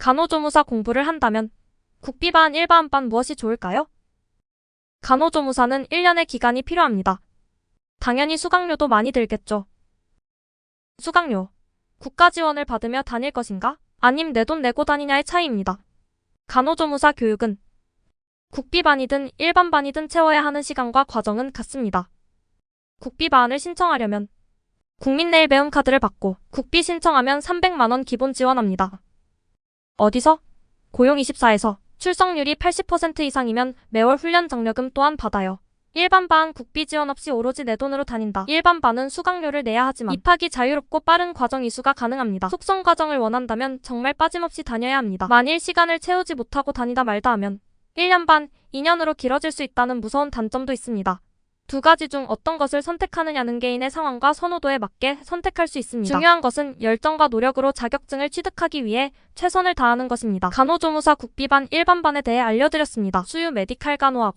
간호조무사 공부를 한다면 국비반 일반반 무엇이 좋을까요? 간호조무사는 1년의 기간이 필요합니다. 당연히 수강료도 많이 들겠죠. 수강료. 국가 지원을 받으며 다닐 것인가? 아님 내 돈 내고 다니냐의 차이입니다. 간호조무사 교육은 국비반이든 일반반이든 채워야 하는 시간과 과정은 같습니다. 국비반을 신청하려면 국민내일 배움 카드를 받고 국비 신청하면 300만원 기본 지원합니다. 어디서? 고용24에서 출석률이 80% 이상이면 매월 훈련 장려금 또한 받아요. 일반 반 국비 지원 없이 오로지 내 돈으로 다닌다. 일반 반은 수강료를 내야 하지만 입학이 자유롭고 빠른 과정 이수가 가능합니다. 속성 과정을 원한다면 정말 빠짐없이 다녀야 합니다. 만일 시간을 채우지 못하고 다니다 말다 하면 1년 반, 2년으로 길어질 수 있다는 무서운 단점도 있습니다. 두 가지 중 어떤 것을 선택하느냐는 개인의 상황과 선호도에 맞게 선택할 수 있습니다. 중요한 것은 열정과 노력으로 자격증을 취득하기 위해 최선을 다하는 것입니다. 간호조무사 국비반 일반반에 대해 알려드렸습니다. 수유 메디칼 간호학원